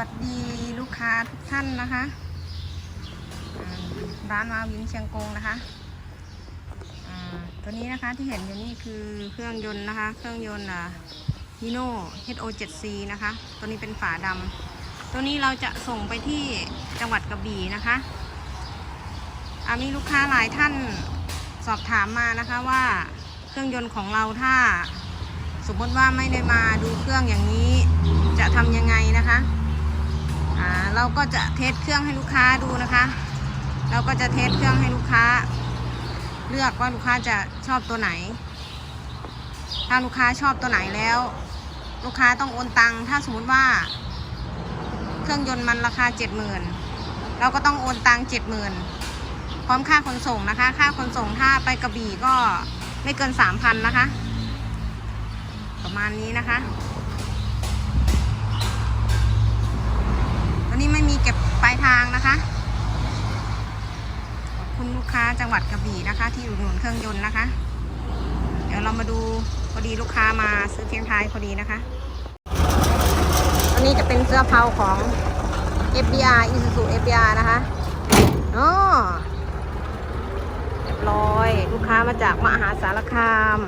วัสดีลูกค้าทุกท่านนะคะ ร้านมาวินเชียงกงนะคะตัวนี้นะคะที่เห็นอยู่นี่คือเครื่องยนต์นะคะ เครื่องยนต์ฮิโน่ HO7C นะคะ ตัวนี้เป็นฝาดำตัวนี้เราจะส่งไปที่จังหวัดกระบี่นะคะมีลูกค้าหลายท่านสอบถามมานะคะว่าเครื่องยนต์ของเราถ้าสมมติว่าไม่ได้มาดูเครื่องอย่างนี้จะทำยังไงนะคะ เราก็จะเทสเครื่องให้ลูกค้าดูนะคะ เราก็จะเทสเครื่องให้ลูกค้า เลือกว่าลูกค้าจะชอบตัวไหน ถ้าลูกค้าชอบตัวไหนแล้ว ลูกค้าต้องโอนตังค์ถ้าสมมติว่า เครื่องยนต์มันราคาเจ็ดหมื่นเราก็ต้องโอนตังเจ็ดหมื่นพร้อมค่าขนส่งนะคะ ค่าขนส่งถ้าไปกระบี่ก็ไม่เกินสามพันนะคะ ประมาณนี้นะคะางนะคะขอบคุณลูกค้าจังหวัดกระบี่นะคะ ที่อุดหนุนเครื่องยนต์นะคะ เดี๋ยวเรามาดูพอดีลูกค้ามาซื้อเทียงท้ายพอดีนะคะอันนี้จะเป็นเสื้อเผาของ FBR Isuzu FBR นะคะอ๋อเรียบร้อย ลูกค้ามาจากมหาสารคาม